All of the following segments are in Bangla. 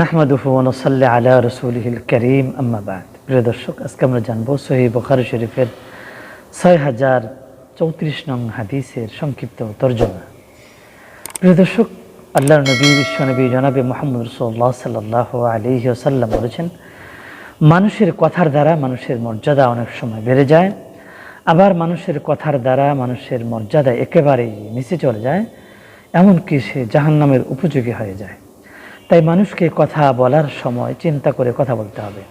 নাহমাদুহু ওনসাল্লি আলা রসুলহিল করিম আম্মাবাদ প্রিয় দর্শক, আজকে আমরা জানব সহি বখারি শরীফের ছয় হাজার চৌত্রিশ নং হাদিসের সংক্ষিপ্ত তর্জমা। প্রিয় দর্শক আল্লাহ নবী বিশ্বনবী জনাবে মোহাম্মদ রসোল্লা সাল্লাহ আলিহি আসাল্লাম বলেছেন, মানুষের কথার দ্বারা মানুষের মর্যাদা অনেক সময় বেড়ে যায়, আবার মানুষের কথার দ্বারা মানুষের মর্যাদা একেবারেই নিচে চলে যায়, এমনকি সে জাহান্নামের উপযোগী হয়ে যায়। তাই মানুষকে কথা বলার সময় চিন্তা করে কথা বলতে হবে।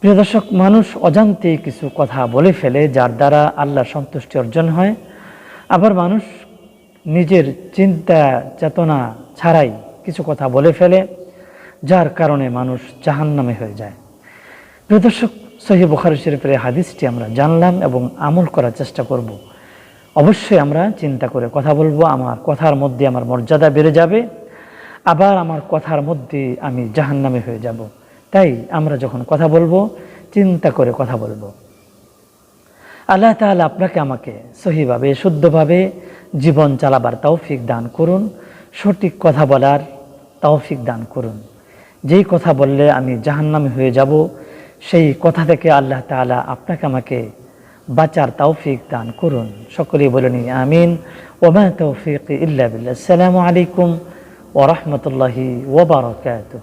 প্রিয় দর্শক, মানুষ অজান্তে কিছু কথা বলে ফেলে, যার দ্বারা আল্লাহ সন্তুষ্টি অর্জন হয়। আবার মানুষ নিজের চিন্তা, চেতনা ছাড়াই কিছু কথা বলে ফেলে, যার কারণে মানুষ জাহান্নামে হয়ে যায়। প্রিয় দর্শক সহি বুখারি শরীফের হাদিসটি আমরা জানলাম এবং আমল করার চেষ্টা করব। অবশ্যই আমরা চিন্তা করে কথা বলব, আমার কথার মধ্যে আমার মর্যাদা বেড়ে যাবে। আবার আমার কথার মধ্যে আমি জাহান্নামে হয়ে যাব। তাই আমরা যখন কথা বলব, চিন্তা করে কথা বলব। আল্লাহ তাহলে আপনাকে আমাকে সহিভাবে, শুদ্ধভাবে জীবন চালাবার তৌফিক দান করুন, সঠিক কথা বলার তৌফিক দান করুন। যেই কথা বললে আমি জাহান্নামে হয়ে যাব, সেই কথা থেকে আল্লাহ তাআলা আপনাকে আমাকে বাঁচার তৌফিক দান করুন। সকলেই বলেনি, আমিন। ওমা তৌফিক ইল্লা বিল্লাহ। আলাইকুম ورحمة الله وبركاته.